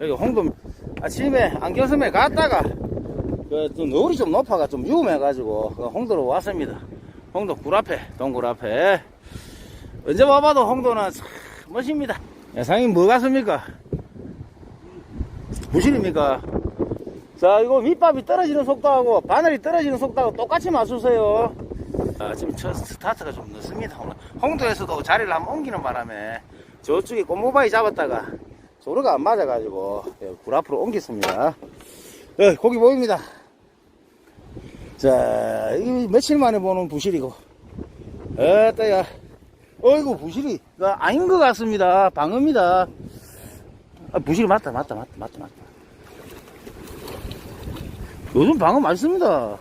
여기 홍도 아침에 안경섬에 갔다가 그좀 노을이 좀 높아가 좀 위험해가지고 그 홍도로 왔습니다. 홍도 굴 앞에 동굴 앞에 언제 와봐도 홍도는 참 멋집니다. 야상이 뭐 같습니까? 부실입니까? 자 이거 밑밥이 떨어지는 속도하고 바늘이 떨어지는 속도하고 똑같이 맞추세요. 아, 지금 첫 스타트가 좀 늦습니다. 홍도에서도 자리를 한번 옮기는 바람에 저쪽에 꽃모바이 잡았다가 조르가 안 맞아가지고 예, 굴 앞으로 옮겼습니다. 예, 고기 보입니다. 자, 이 며칠 만에 보는 부실이고, 에따야, 어이구 부실이 그 아닌 것 같습니다. 방어입니다. 아, 부실이 맞다, 맞다, 맞다, 맞다, 맞다. 요즘 방어 많습니다.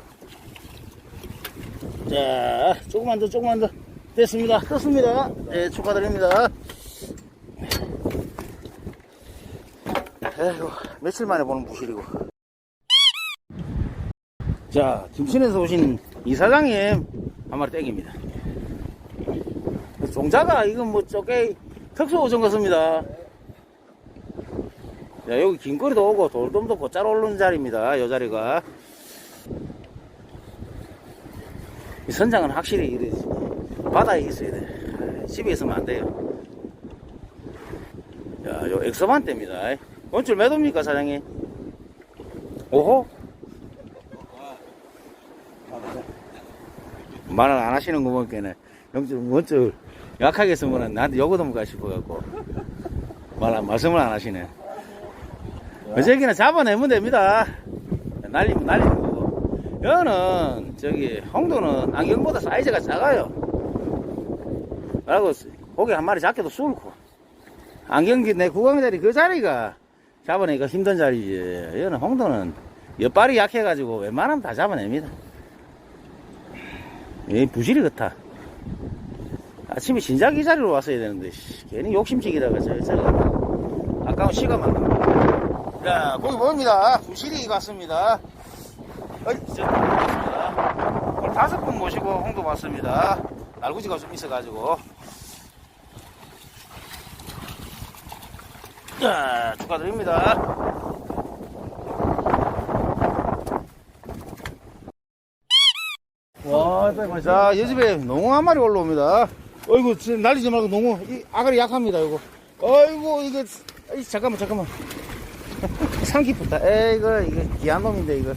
자, 조금만 더, 조금만 더. 됐습니다. 떴습니다. 네, 축하드립니다. 에이고, 며칠 만에 보는 부실이고. 자, 김천에서 오신 이사장님, 한 마리 땡깁니다. 종자가, 이건 뭐, 쪼개, 특수 오전 같습니다. 자, 여기 긴거리도 오고, 돌돔도 곧잘 오르는 자리입니다. 요 자리가. 이 선장은 확실히 이래 바다에 있어야 돼. 집에 있으면 안 돼요. 야, 요 엑서만 때입니다. 원줄 몇 옵니까, 사장님? 오호? 말을 안 하시는 거 보니까는 영줄, 원줄 약하게 쓰면 나한테 요거dom가 싶어갖고 말, 말씀을 안 하시네. 어저기는 잡아내면 됩니다. 날리면 날리는 거고. 여는 저기 홍도는 안경보다 사이즈가 작아요. 그리고 고기 한 마리 잡기도 sul고 안경기 내 구강자리 그 자리가 잡아내기가 힘든 자리지. 여는 홍도는 옆발이 약해가지고 웬만하면 다 잡아냅니다. 이 부실이 같아. 아침에 진작 이 자리로 왔어야 되는데 씨, 괜히 욕심지기다가 저, 저 아까운 시간만 납니다. 자 고기 보입니다. 부실이 같습니다. 어이, 저, 왔습니다. 오늘 다섯 분 모시고 홍도 왔습니다. 날구지가 좀 있어가지고. 자, 축하드립니다. 와, 자, 이 집에 농어 한 마리 올라옵니다. 어이구, 지금 날리지 말고 농어. 이 아가리 약합니다, 이거. 어이구, 이거, 이 잠깐만, 잠깐만. 상 깊었다. 에이거, 이거 귀한 놈인데, 이거.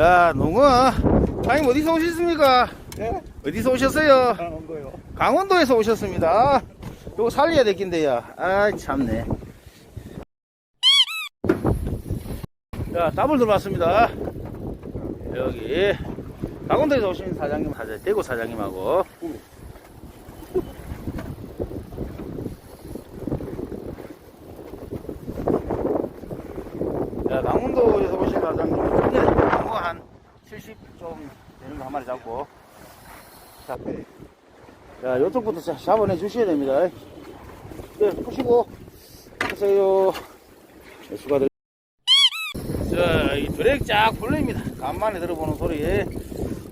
야, 농어. 사장님, 어디서 오셨습니까? 네? 어디서 오셨어요? 온 거요. 강원도에서 오셨습니다. 요거 살려야 되겠는데요. 아, 참네. 자, 더블 들어왔습니다. 여기, 강원도에서 오신 사장님, 사장, 대구 사장님하고. 자, 강원도에서 오신 사장님, 강어 한70 좀 되는 거 한 마리 잡고. 자, 자, 요쪽부터 자- 잡아내 주셔야 됩니다. 네, 푸시고, 하세요. 네. 자, 이 브레이크 쫙 풀립니다. 간만에 들어보는 소리.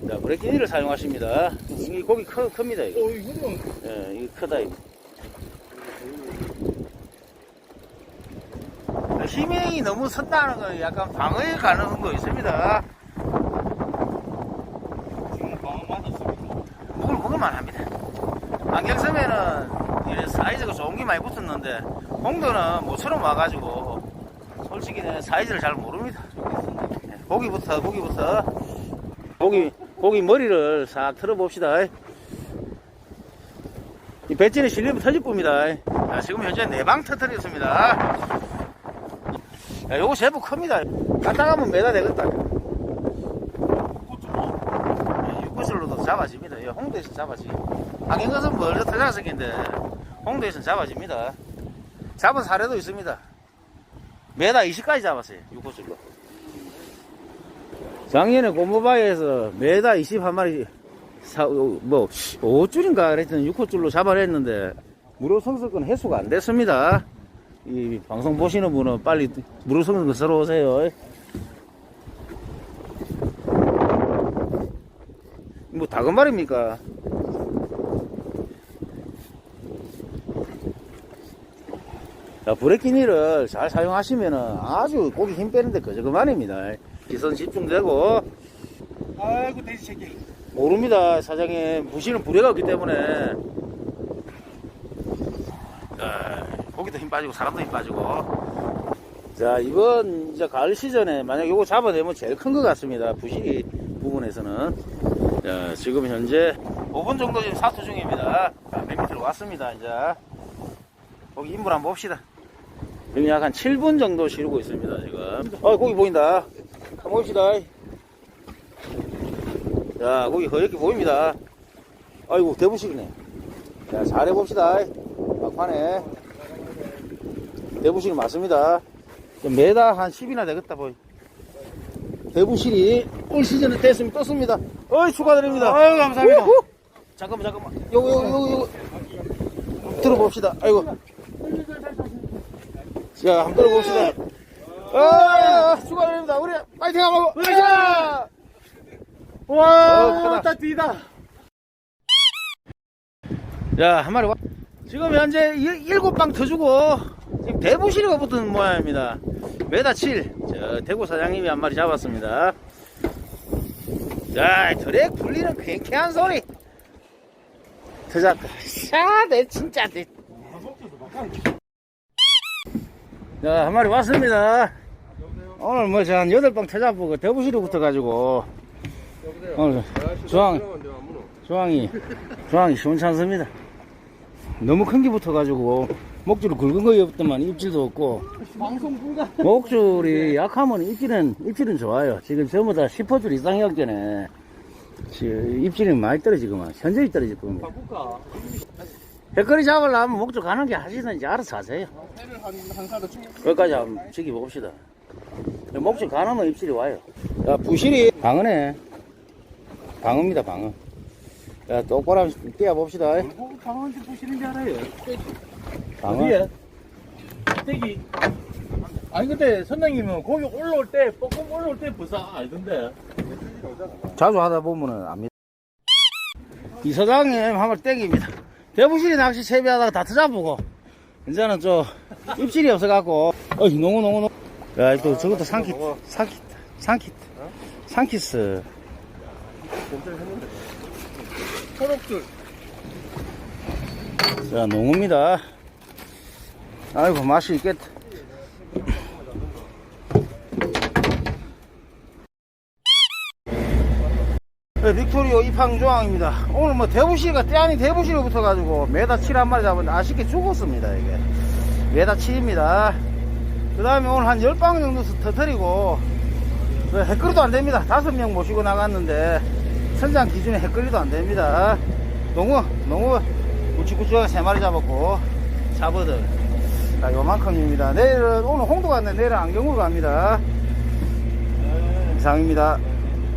자, 브레이크 를 사용하십니다. 이 고기 크, 큽니다, 이거. 어, 이거는 예, 이거 크다, 이거. 힘이 너무 선다는 건 약간 방어에 가능한 거 있습니다. 지금 방어 맞았습니다. 먹을만 합니다. 안경섬에는 사이즈가 좋은 게 많이 붙었는데 홍도는 모처럼 와가지고 솔직히 사이즈를 잘. 네, 고기부터 고기부터 고기 고기 머리를 싹 틀어봅시다. 이 배지는 실리면 터질 겁니다. 자, 지금 현재 네방 터뜨렸습니다. 야, 요거 제법 큽니다. 가면 매다 되겠다. 육구슬로도 잡아집니다. 이 홍도에서 잡아지. 안경것은 멀리 터자석인데 홍도에서 잡아집니다. 잡은 사례도 있습니다. 매다 20까지 잡았어요. 육구슬로. 작년에 고모바이에서 매다 21마리 사, 뭐 5줄인가 그랬던 6호줄로 잡아냈는데 무료 성석은 해수가 안 됐습니다. 이 방송 보시는 분은 빨리 무료 성석 서러 오세요. 뭐 다금 말입니까? 자, 브레키니를 잘 사용하시면은 아주 고기 힘 빼는데 그저 그만입니다. 시선 집중되고, 아이고 돼지 새끼. 모릅니다. 사장님. 부레가 없기 때문에. 아, 고기도 힘 빠지고, 사람도 힘 빠지고. 자, 이번 이제 가을 시즌에 만약 요거 잡아내면 제일 큰 것 같습니다. 부실 부분에서는. 자, 지금 현재 5분 정도 지금 사투 중입니다. 자, 몇 미터로 왔습니다, 이제. 고기 인물 한번 봅시다. 지금 약 한 7분 정도 시르고 있습니다, 지금. 어, 고기 보인다. 한번 봅시다. 자, 거기 허옇게 보입니다. 아이고, 대부식이네. 자, 잘 해봅시다. 막판에. 대부식이 맞습니다. 매다 한 10이나 되겠다, 보이. 대부실이 올 시즌에 됐으면 떴습니다. 어이, 축하드립니다. 아유 감사합니다. 우후! 잠깐만, 잠깐만. 요거, 요거, 요거, 요거. 들어봅시다. 아이고. 자, 한번 들어봅시다. 아, 축하드립니다. 우리 파이팅 하고. 으쌰! 어, 와. 딱 뒤다. 자, 한 마리 와. 지금 현재 일- 일곱 방 터주고, 지금 대부시리가 붙은 모양입니다. 메다 7. 저, 대구 사장님이 한 마리 잡았습니다. 자, 드랙 불리는 쾌쾌한 소리. 터졌다. 샤, 내 진짜, 내. 자, 한 마리 왔습니다. 오늘 뭐, 저한 여덟 방 터잡고, 대부시리 붙어가지고, 오늘 중앙, 중앙이, 중앙이 시원찮습니다. 너무 큰 게 붙어가지고 목줄을 굵은 거에 없더만 입질도 없고. 목줄이 약하면 입질은 입질은 좋아요. 지금 전부 다 10호줄 이상이었겠네. 입질이 많이 떨어지구만. 현저히 떨어질 겁니다. 해거리 잡으려면 목줄 가는 게 하시든지 알아서 하세요. 해를 한, 한 사도 충 거기까지 한번 지켜봅시다. 목줄 가능면 입질이 와요. 자, 부실이 방어네. 방어입니다, 방어. 자, 똑바로 한번 띄워봅시다. 뭐 보시는 줄 알아요. 방어. 어디에? 떼기. 아니 근데 선장님은 거기 올라올 때 뻐끔 올라올 때 벌써 알던데. 자주 하다 보면은 압니다. 이 서장님 한번 땡깁니다. 대부실이 낚시 세배하다가 다 터잡고 이제는 저 입질이 없어갖고 어이 농어 농어 농어 야또 저것도 상키트 상키트 상키트 상키스 초록줄. 자 농어입니다. 아이고 맛이 있겠다. 네, 빅토리오 이팡조항입니다. 오늘 뭐 대부시가 때 아닌 대부시로 붙어가지고 메다 7 한 마리 잡았는데 아쉽게 죽었습니다, 이게. 메다 7입니다. 그 다음에 오늘 한 10방 정도 터뜨리고, 그 헷거리도 안 됩니다. 다섯 명 모시고 나갔는데, 선장 기준에 헷거리도 안 됩니다. 농어, 농어, 구치구치하게 세 마리 잡았고, 잡어들. 자, 요만큼입니다. 내일은, 오늘 홍도 갔는데 내일은 안경으로 갑니다. 이상입니다.